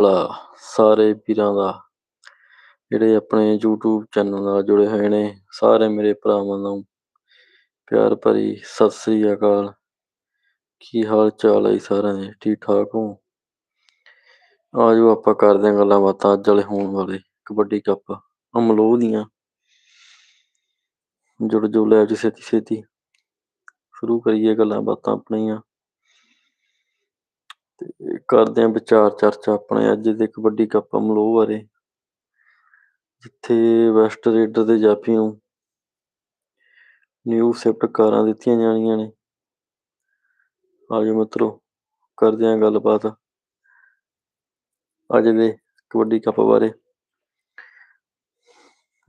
ਭਲਾ ਸਾਰੇ ਵੀਰਾਂ ਦਾ, ਜਿਹੜੇ ਆਪਣੇ YouTube ਚੈਨਲ ਨਾਲ ਜੁੜੇ ਹੋਏ ਨੇ, ਸਾਰੇ ਮੇਰੇ ਭਰਾਵਾਂ ਨੂੰ ਪਿਆਰ ਭਰੀ ਸਤਿ ਸ੍ਰੀ ਅਕਾਲ। ਕੀ ਹਾਲ ਚਾਲ ਹੈ ਸਾਰਿਆਂ ਦੇ? ਠੀਕ ਠਾਕ ਹੋ? ਆਜੋ ਆਪਾਂ ਕਰਦੇ ਹਾਂ ਗੱਲਾਂ ਬਾਤਾਂ, ਅੱਜ ਵਾਲੇ ਹੋਣ ਵਾਲੇ ਕਬੱਡੀ ਕੱਪ। ਅਮਲੋਹ ਦੀਆਂ। ਜੁੜ ਜੋ ਲੈ ਜੀ ਛੇਤੀ ਛੇਤੀ ਸ਼ੁਰੂ ਕਰੀਏ ਗੱਲਾਂ ਬਾਤਾਂ ਆਪਣੀਆਂ। ਤੇ ਕਰਦੇ ਹਾਂ ਵਿਚਾਰ ਚਰਚਾ ਆਪਣੇ ਅੱਜ ਦੇ ਕਬੱਡੀ ਕੱਪ ਅਮਲੋਹ ਬਾਰੇ। ਜਿੱਥੇ ਵੈਸਟ ਰੇਡਰ ਦੇ ਜਾਫੀ ਨੂੰ ਨਿਊ ਸਿਫਟ ਕਾਰਾਂ ਦਿੱਤੀਆਂ ਜਾਣੀਆਂ ਨੇ। ਆਜੋ ਮਿੱਤਰੋ, ਕਰਦੇ ਹਾਂ ਗੱਲਬਾਤ ਅੱਜ ਦੇ ਕਬੱਡੀ ਕੱਪ ਬਾਰੇ।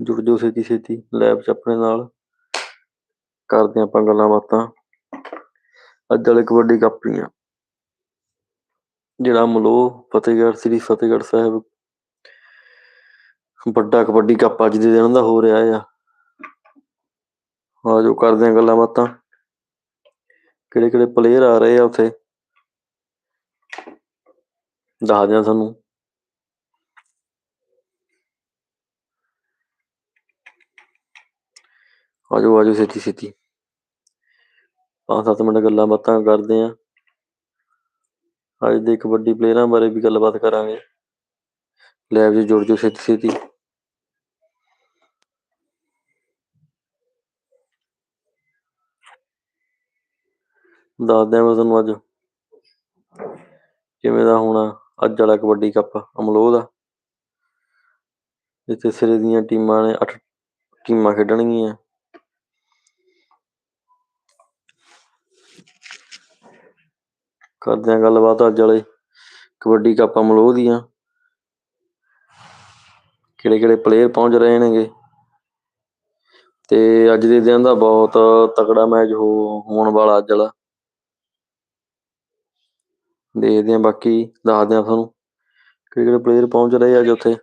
ਜੁੜ ਜੋ ਛੇਤੀ ਛੇਤੀ ਲੈਬ 'ਚ ਆਪਣੇ ਨਾਲ। ਕਰਦੇ ਹਾਂ ਆਪਾਂ ਗੱਲਾਂ ਬਾਤਾਂ। ਅੱਜ ਵਾਲੇ ਕਬੱਡੀ ਕੱਪ ਦੀਆਂ। ਜਿਹੜਾ ਮਲੋਹ ਫਤਿਹਗੜ੍ਹ, ਸ੍ਰੀ ਫਤਿਹਗੜ੍ਹ ਸਾਹਿਬ। ਵੱਡਾ ਕਬੱਡੀ ਕੱਪ ਅੱਜ ਦੇ ਦਿਨ ਦਾ ਹੋ ਰਿਹਾ ਆ। ਆਜੋ ਕਰਦੇ ਆ ਗੱਲਾਂ ਬਾਤਾਂ। ਕਿਹੜੇ ਕਿਹੜੇ ਪਲੇਅਰ ਆ ਰਹੇ ਆ ਉੱਥੇ? ਦੱਸ ਦਿਆਂ ਤੁਹਾਨੂੰ ਆਜੋ ਆਜੋ ਛੇਤੀ ਛੇਤੀ ਪੰਜ ਸੱਤ ਮਿੰਟ ਗੱਲਾਂ ਬਾਤਾਂ ਕਰਦੇ ਆ। ਅੱਜ ਦੇ ਕਬੱਡੀ ਪਲੇਅਰਾਂ ਬਾਰੇ ਵੀ ਗੱਲਬਾਤ ਕਰਾਂਗੇ। ਲੈਬ 'ਚ ਜੁੜ ਜਾਓ ਛੇਤੀ ਛੇਤੀ। ਦੱਸਦੇ ਆ ਮੈਂ ਤੁਹਾਨੂੰ ਅੱਜ। ਕਿਵੇਂ ਦਾ ਹੋਣਾ? ਅੱਜ ਵਾਲਾ ਕਬੱਡੀ ਕੱਪ ਅਮਲੋਹ ਦਾ। ਜਿੱਥੇ ਸਿਰੇ ਦੀਆਂ ਟੀਮਾਂ ਨੇ 8 ਟੀਮਾਂ ਖੇਡਣਗੀਆਂ। ਕਰਦੇ ਆ ਗੱਲਬਾਤ ਅੱਜ ਵਾਲੇ। ਕਬੱਡੀ ਕੱਪ ਮਲੋਹ ਦੀਆਂ ਕਿਹੜੇ ਕਿਹੜੇ ਪਲੇਅਰ ਪਹੁੰਚ ਰਹੇ ਨੇਗੇ। ਤੇ ਅੱਜ ਦੇ ਦਿਨ ਦਾ ਬਹੁਤ ਤਕੜਾ ਮੈਚ ਹੋ, ਹੋਣ ਵਾਲਾ ਅੱਜ ਵਾਲਾ। ਦੇਖਦੇ ਆ ਬਾਕੀ ਦੱਸਦੇ ਆ ਤੁਹਾਨੂੰ ਕਿਹੜੇ ਕਿਹੜੇ ਪਲੇਅਰ ਪਹੁੰਚ ਰਹੇ ਅੱਜ ਉੱਥੇ।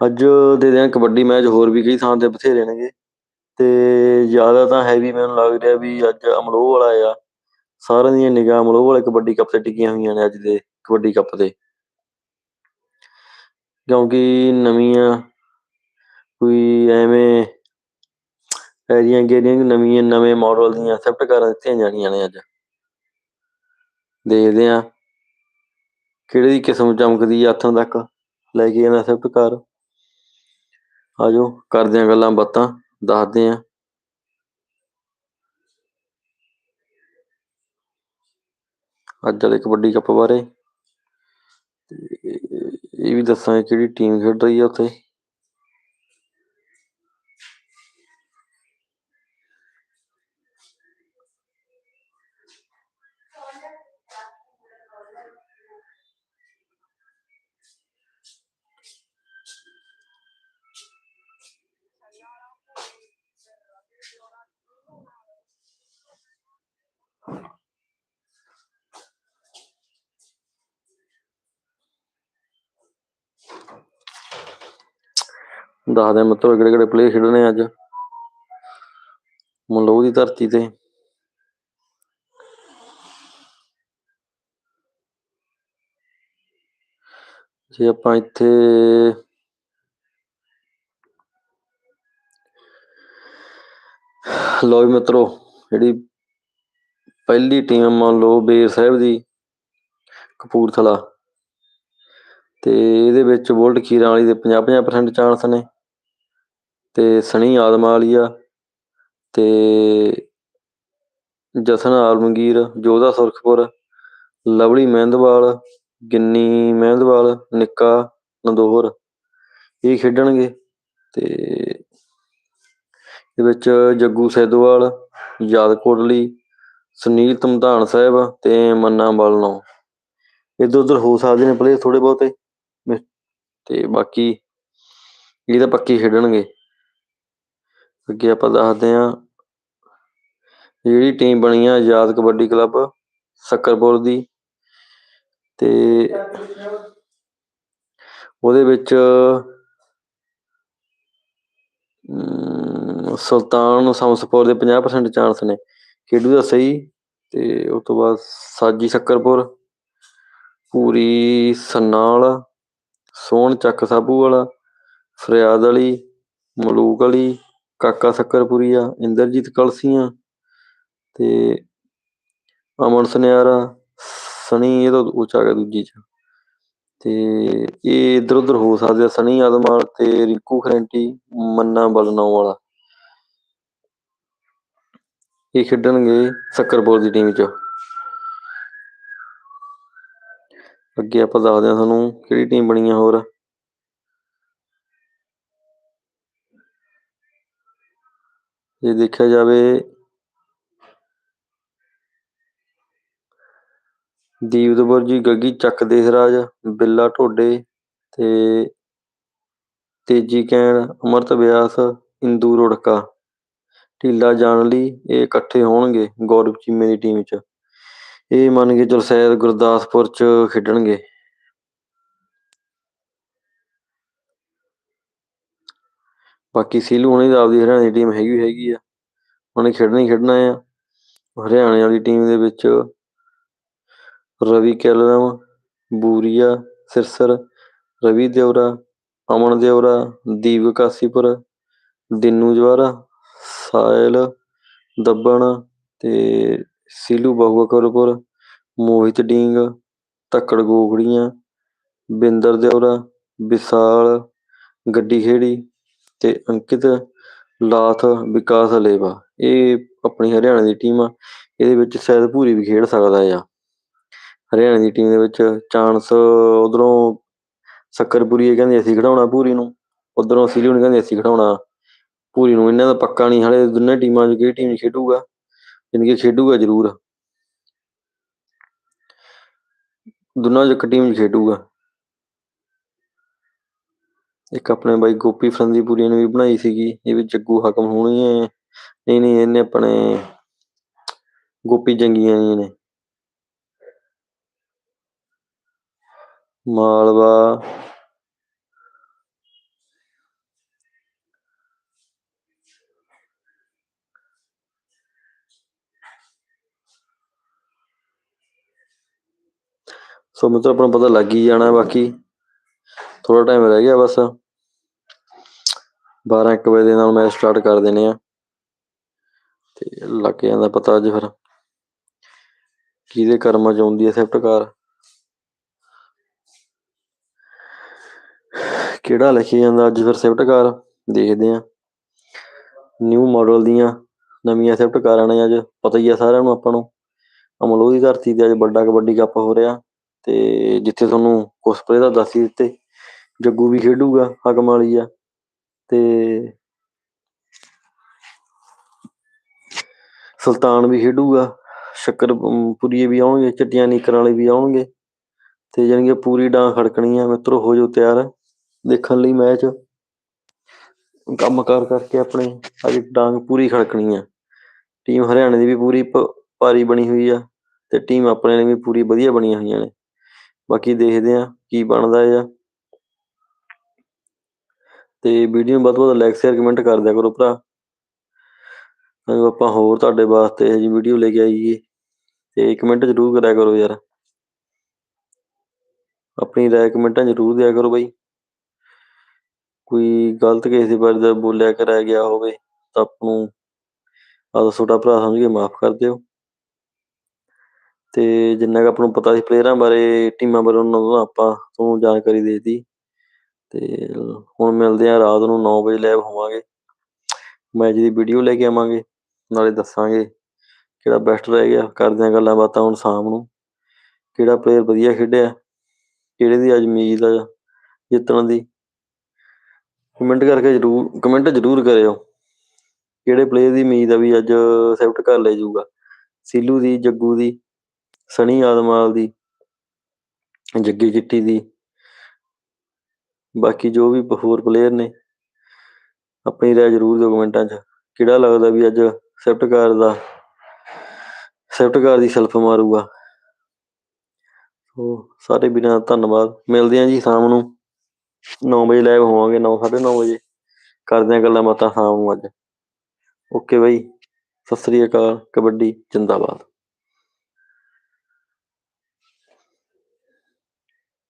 ਅੱਜ ਦੇ ਦਿਨ ਕਬੱਡੀ ਮੈਚ ਹੋਰ ਵੀ ਕਈ ਥਾਂ ਤੇ ਬਥੇਰੇ ਨੇਗੇ। ਤੇ ਜ਼ਿਆਦਾ ਤਾਂ ਹੈਵੀ ਮੈਨੂੰ ਲੱਗ ਰਿਹਾ ਵੀ ਅੱਜ ਅਮਲੋਹ ਵਾਲਾ ਆ। ਸਾਰਿਆਂ ਦੀਆਂ ਨਿਗਾਹ ਅਮਲੋਹ ਵਾਲੇ ਕਬੱਡੀ ਕੱਪ ਤੇ ਟਿਕੀਆਂ ਹੋਈਆਂ ਨੇ ਅੱਜ ਦੇ ਕਬੱਡੀ ਕੱਪ ਤੇ। ਕਿਉਂਕਿ ਨਵੀਆਂ ਕੋਈ ਐਵੇਂ ਐਰੀਆਂ ਗੇਰੀਆਂ ਨਵੀਆਂ ਨਵੇਂ ਮਾਡਲ ਦੀਆਂ ਸਿਫਟ ਕਾਰਾਂ ਦਿੱਤੀਆਂ ਜਾਣੀਆਂ ਨੇ ਅੱਜ। ਦੇਖਦੇ ਆ ਕਿਹੜੀ ਕਿਸਮ ਚਮਕਦੀ ਆ ਹੱਥਾਂ ਤੱਕ ਲੈ ਕੇ ਜਾਂਦਾ ਸਿਫਟ ਕਾਰ। ਆਜੋ, ਕਰਦੇ ਆ ਗੱਲਾਂ ਬਾਤਾਂ, ਦੱਸਦੇ ਆ ਅੱਜ ਵਾਲੇ ਕਬੱਡੀ ਕੱਪ ਬਾਰੇ। ਇਹ ਵੀ ਦੱਸਾਂਗੇ ਕਿਹੜੀ ਟੀਮ ਖੇਡ ਰਹੀ ਆ ਉੱਥੇ। ਦੱਸਦੇ ਮਤਲਬ ਕਿਹੜੇ ਕਿਹੜੇ ਪਲੇਅਰ ਖੇਡਣੇ ਅੱਜ? ਮਲੋਹ ਦੀ ਧਰਤੀ ਤੇ। ਜੇ ਆਪਾਂ ਇੱਥੇ ਲੋ ਵੀ ਮਿੱਤਰੋ, ਜਿਹੜੀ ਪਹਿਲੀ ਟੀਮ ਮੰਨ ਲਓ ਬੇਰ ਸਾਹਿਬ ਦੀ, ਕਪੂਰਥਲਾ। ਤੇ ਇਹਦੇ ਵਿੱਚ ਬੁਲਟ ਖੀਰਾਂ ਵਾਲੀ ਦੇ 50-50% ਚਾਂਸ ਨੇ। ਤੇ ਸਣੀ ਆਦਮਾਲੀਆ ਵਾਲੀ ਆ ਤੇ ਜਸਨ ਆਲਮਗੀਰ, ਜੋਧਾ ਸੁਰਖਪੁਰ, ਲਵਲੀ ਮਹਿੰਦਵਾਲ, ਗਿੰਨੀ ਮਹਿੰਦਵਾਲ, ਨਿੱਕਾ ਨੰਦੋਹਰ ਇਹ ਖੇਡਣਗੇ ਤੇ ਦੇ ਵਿੱਚ ਜੱਗੂ ਸੈਦੋਵਾਲ, ਯਾਦ ਕੋਟਲੀ, ਸੁਨੀਲ ਧਮਧਾਨ ਸਾਹਿਬ ਤੇ ਮੰਨਾ ਬਲਨੋ ਇੱਧਰ ਉੱਧਰ ਹੋ ਸਕਦੇ ਨੇ ਪਲੇਅਰ ਥੋੜੇ ਬਹੁਤੇ ਤੇ ਬਾਕੀ ਇਹ ਤਾਂ ਪੱਕੀ ਖੇਡਣਗੇ। ਅੱਗੇ ਆਪਾਂ ਦੱਸਦੇ ਹਾਂ। ਜਿਹੜੀ ਟੀਮ ਬਣੀ ਆ ਆਜ਼ਾਦ ਕਬੱਡੀ ਕਲੱਬ ਸ਼ੱਕਰਪੁਰ ਦੀ। ਤੇ ਉਹਦੇ ਵਿੱਚ ਸੁਲਤਾਨ ਸਮਸਪੁਰ ਦੇ 50% ਚਾਂਸ ਨੇ। ਖੇਡੂ ਦਾ ਸਹੀ, ਤੇ ਉਸ ਤੋਂ ਬਾਅਦ ਸਾਜੀ ਸ਼ੱਕਰਪੁਰ, ਪੂਰੀ ਸੰਨਾਲ ਸੋਹਣ ਚੱਕ ਸਾਬੂ ਵਾਲਾ, ਫਰਿਆਦ ਵਾਲੀ ਮਲੂਕ ਵਾਲੀ ਕਾਕਾ ਸ਼ੱਕਰਪੁਰੀਆ ਇੰਦਰਜੀਤ ਕਲਸੀਆਂ ਤੇ ਅਮਨ ਸੁਨਿਆਰਾ ਸਣੀ ਇਹ ਤਾਂ ਉੱਚਾ ਗਿਆ ਦੂਜੀ ਚ। ਤੇ ਇਹ ਇੱਧਰ ਉੱਧਰ ਹੋ ਸਕਦੇ ਆ ਸਣੀ ਆਦਮਾਲ ਤੇ ਰਿੰਕੂ ਖਰੈਂਟੀ, ਮੰਨਾ ਬਲਨੌ ਵਾਲਾ। ਇਹ ਖੇਡਣਗੇ ਸ਼ੱਕਰਪੁਰ ਦੀ ਟੀਮ 'ਚ। ਅੱਗੇ ਆਪਾਂ ਦੱਸਦੇ ਹਾਂ ਤੁਹਾਨੂੰ ਕਿਹੜੀ ਟੀਮ ਬਣੀ ਆ ਹੋਰ। ਜੇ ਦੇਖਿਆ ਜਾਵੇ ਦੀਪਦਪੁਰ ਜੀ, ਗੱਗੀ ਚੱਕ ਦੇਸਰਾਜ ਬਿੱਲਾ ਢੋਡੇ ਤੇ ਤੇਜੀ ਕੈਣ, ਅਮਰਤ ਵਿਆਸ ਇੰਦੂ ਰੋੜਕਾ। ਢੀਲਾ ਜਾਣ ਲਈ ਇਹ ਇਕੱਠੇ ਹੋਣਗੇ ਗੌਰਵ ਚੀਮੇ ਦੀ ਟੀਮ 'ਚ। ਇਹ ਮੰਨ ਕੇ ਚਲ ਸ਼ਾਇਦ ਗੁਰਦਾਸਪੁਰ 'ਚ ਖੇਡਣਗੇ। ਬਾਕੀ ਸੀਲੂ ਹੁਣੇ ਦਾ ਆਪਦੀ ਹਰਿਆਣੇ ਦੀ ਟੀਮ ਹੈਗੀ ਹੈਗੀ ਆ। ਉਹਨੇ ਖੇਡਣਾ ਹੀ ਖੇਡਣਾ ਆ। ਹਰਿਆਣੇ ਵਾਲੀ ਟੀਮ ਦੇ ਵਿੱਚ ਰਵੀ ਕੈਲਮ ਬੂਰੀਆ, ਸਿਰਸਰ, ਰਵੀ ਦਿਉਰਾ ਅਮਨ ਦਿਉਰਾ ਦੀਪ ਕਾਸੀਪੁਰ, ਦਿਨੂ ਜਵਾਰਾ, ਸਾਇਲ, ਦੱਬਣ ਤੇ ਸੀਲੂ ਬਹੁਕਰਪੁਰ ਮੋਹਿਤ ਡੀਂਗ, ਧੱਕੜ ਗੋਗੜੀਆਂ, ਬਿੰਦਰ ਦਿਉਰਾ ਵਿਸਾਲ, ਗੱਡੀ ਖੇੜੀ ਤੇ ਅੰਕਿਤ ਲਾਥ ਵਿਕਾਸ ਲੇਵਾ। ਇਹ ਆਪਣੀ ਹਰਿਆਣਾ ਦੀ ਟੀਮ ਆ। ਇਹਦੇ ਵਿੱਚ ਸ਼ਾਇਦ ਭੂਰੀ ਵੀ ਖੇਡ ਸਕਦਾ ਆ। ਹਰਿਆਣਾ ਦੀ ਟੀਮ ਦੇ ਵਿੱਚ ਚਾਂਸ ਉਧਰੋਂ ਸ਼ੱਕਰਪੁਰੀ ਕਹਿੰਦੇ ਅਸੀਂ ਖਿਡਾਉਣਾ ਭੂਰੀ ਨੂੰ। ਉਧਰੋਂ ਸੀਲੂ ਨੇ ਕਹਿੰਦੇ ਅਸੀਂ ਖਿਡਾਉਣਾ ਭੂਰੀ ਨੂੰ। ਇਹਨਾਂ ਦਾ ਪੱਕਾ ਨਹੀਂ। ਹਲੇ ਦੋਨੇ ਟੀਮਾਂ 'ਚ ਕਿਹੜੀ ਟੀਮ ਖੇਡੂਗਾ? ਜਾਣੀ ਖੇਡੂਗਾ ਜ਼ਰੂਰ। ਦੋਨਾਂ 'ਚ ਇੱਕ ਟੀਮ ਖੇਡੂਗਾ। ਇੱਕ ਆਪਣੇ ਬਾਈ ਗੋਪੀ ਫਰੰਦੀਪੁਰੀ ਨੇ ਵੀ ਬਣਾਈ ਸੀਗੀ, ਇਹ ਵੀ ਜੱਗੂ ਹਾਕਮ ਹੋਣੀ ਹੈ। ਨਹੀਂ ਨਹੀਂ, ਇਹਨੇ ਆਪਣੇ ਗੋਪੀ ਜੰਗੀਆਂ ਜੀ ਨੇ ਮਾਲਵਾ। ਸੋ ਮਿੱਤਰ ਆਪਾਂ ਨੂੰ ਪਤਾ ਲੱਗ ਹੀ ਜਾਣਾ ਬਾਕੀ। ਥੋੜਾ ਟਾਈਮ ਰਹਿ ਗਿਆ ਬਸ। 12 1 ਵਜੇ ਦੇ ਨਾਲ ਮੈਚ ਸਟਾਰਟ ਕਰ ਦੇਣੇ ਆ। ਤੇ ਲੱਗ ਜਾਂਦਾ ਪਤਾ ਅੱਜ ਫਿਰ ਕਿਹਦੇ ਕਰਮਾਂ ਚ ਆਉਂਦੀ ਹੈ ਸੈਫਟ ਕਾਰ। ਕਿਹੜਾ ਲਿਖੀ ਜਾਂਦਾ ਅੱਜ ਫਿਰ ਸੈਫਟ ਕਾਰ? ਦੇਖਦੇ ਆ। ਨਿਊ ਮਾਡਲ ਦੀਆਂ ਨਵੀਆਂ ਸਿਫਟ ਕਾਰਾਂ ਨੇ ਅੱਜ, ਪਤਾ ਹੀ ਆ ਸਾਰਿਆਂ ਨੂੰ ਆਪਾਂ ਨੂੰ। ਅਮਲੋਹ ਦੀ ਧਰਤੀ ਤੇ ਅੱਜ ਵੱਡਾ ਕਬੱਡੀ ਕੱਪ ਹੋ ਰਿਹਾ ਤੇ ਜਿੱਥੇ ਤੁਹਾਨੂੰ ਕੁਛ ਦਾ ਦੱਸ ਹੀ ਦਿੱਤੇ। ਜੱਗੂ ਵੀ ਖੇਡੂਗਾ, ਹਕਮ ਵਾਲੀ ਆ, ਤੇ ਸੁਲਤਾਨ ਵੀ ਖੇਡੂਗਾ ਸ਼ੱਕਰਪੁਰੀਏ ਵੀ ਆਉਣਗੇ, ਚਿੱਟੀਆਂ ਨੀਕਰ ਵਾਲੇ ਵੀ ਆਉਣਗੇ, ਤੇ ਜਾਣੀ ਕਿ ਪੂਰੀ ਡਾਂ ਖੜਕਣੀ ਆ ਮਿੱਤਰੋ, ਹੋ ਜਾਓ ਤਿਆਰ, ਦੇਖਣ ਲਈ ਮੈਚ। ਕੰਮ ਕਾਰ ਕਰਕੇ ਆਪਣੇ, ਅੱਜ ਡਾਂਗ ਪੂਰੀ ਖੜਕਣੀ ਆ। ਟੀਮ ਹਰਿਆਣੇ ਦੀ ਵੀ ਪੂਰੀ ਭ- ਭਾਰੀ ਬਣੀ ਹੋਈ ਆ, ਤੇ ਟੀਮ ਆਪਣੇ ਨੇ ਵੀ ਪੂਰੀ ਵਧੀਆ ਬਣੀਆਂ ਹੋਈਆਂ ਨੇ। ਬਾਕੀ ਦੇਖਦੇ ਆ, ਕੀ ਬਣਦਾ ਆ। ਤੇ ਵੀਡੀਓ ਨੂੰ ਵੱਧ ਤੋਂ ਵੱਧ ਲਾਈਕ ਸ਼ੇਅਰ ਕਮੈਂਟ ਕਰ ਦਿਆ ਕਰੋ ਭਰਾ। ਤਾਂ ਆਪਾਂ ਹੋਰ ਤੁਹਾਡੇ ਵਾਸਤੇ ਇਹ ਜੀ ਵੀਡੀਓ ਲੈ ਕੇ ਆਈਏ। ਤੇ ਕਮੈਂਟ ਜ਼ਰੂਰ ਕਰਿਆ ਕਰੋ ਯਾਰ। ਆਪਣੀ ਰਾਏ ਕਮੈਂਟਾਂ ਜ਼ਰੂਰ ਦਿਆ ਕਰੋ ਬਾਈ। ਕੋਈ ਗਲਤ ਕਿਸੇ ਦੇ ਬਾਰੇ ਬੋਲਿਆ ਕਰਾਇਆ ਗਿਆ ਹੋਵੇ ਤਾਂ ਆਪ ਨੂੰ ਆਦਾ ਛੋਟਾ ਭਰਾ ਸਮਝ ਕੇ ਮਾਫ ਕਰ ਦਿਓ। ਤੇ ਜਿੰਨਾ ਕੁ ਆਪ ਨੂੰ ਪਤਾ ਸੀ ਪਲੇਅਰਾਂ ਬਾਰੇ ਟੀਮਾਂ ਬਾਰੇ ਉਹਨਾਂ ਨੂੰ ਆਪਾਂ ਤੁਹਾਨੂੰ ਜਾਣਕਾਰੀ ਦੇ ਦਿੱਤੀ। ਤੇ ਹੁਣ ਮਿਲਦੇ ਆ ਰਾਤ ਨੂੰ 9 ਵਜੇ ਲਾਈਵ ਹੋਵਾਂਗੇ। ਮੈਚ ਦੀ ਵੀਡੀਓ ਲੈ ਕੇ ਆਵਾਂਗੇ, ਨਾਲੇ ਦੱਸਾਂਗੇ ਕਿਹੜਾ ਬੈਸਟ ਰਹਿ ਗਿਆ। ਕਰਦੇ ਆ ਗੱਲਾਂ ਬਾਤਾਂ ਹੁਣ ਸ਼ਾਮ ਨੂੰ। ਕਿਹੜਾ ਪਲੇਅਰ ਵਧੀਆ ਖੇਡਿਆ, ਕਿਹੜੇ ਦੀ ਅੱਜ ਉਮੀਦ ਆ ਜਿੱਤਣ ਦੀ। ਕਮੈਂਟ ਕਰਕੇ ਜਰੂਰ ਕਮੈਂਟ ਜਰੂਰ ਕਰਿਓ। ਕਿਹੜੇ ਪਲੇਅਰ ਦੀ ਉਮੀਦ ਆ ਵੀ ਅੱਜ ਸੈਫਟ ਕਰ ਲੈ ਜਾਊਗਾ। ਸੀਲੂ ਦੀ, ਜੱਗੂ ਦੀ ਸਣੀ ਆਦਮਾਲ ਦੀ, ਜੱਗੀ ਚਿੱਟੀ ਦੀ। ਬਾਕੀ ਜੋ ਵੀ ਹੋਰ ਪਲੇਅਰ ਨੇ ਆਪਣੀ ਰਾਏ ਜ਼ਰੂਰ ਦਿਓ ਕਮੈਂਟਾਂ 'ਚ। ਕਿਹੜਾ ਲੱਗਦਾ ਵੀ ਅੱਜ ਸੈਫਟ ਕਾਰ ਦਾ ਸੈਫਟ ਕਾਰ ਦੀ ਸੈਲਫ ਮਾਰੂਗਾ। ਸੋ, ਸਾਰੇ ਵੀਰਾਂ ਦਾ ਧੰਨਵਾਦ। ਮਿਲਦੇ ਆਂ ਜੀ ਸ਼ਾਮ ਨੂੰ। 9 ਵਜੇ ਲਾਈਵ ਹੋਵਾਂਗੇ 9 9:30 ਵਜੇ। ਕਰਦੇ ਆਂ ਗੱਲਾਂ ਬਾਤਾਂ ਸ਼ਾਮ ਨੂੰ ਅੱਜ। Okay bye. ਸਤਿ ਸ੍ਰੀ ਅਕਾਲ, ਕਬੱਡੀ, ਜਿੰਦਾਬਾਦ।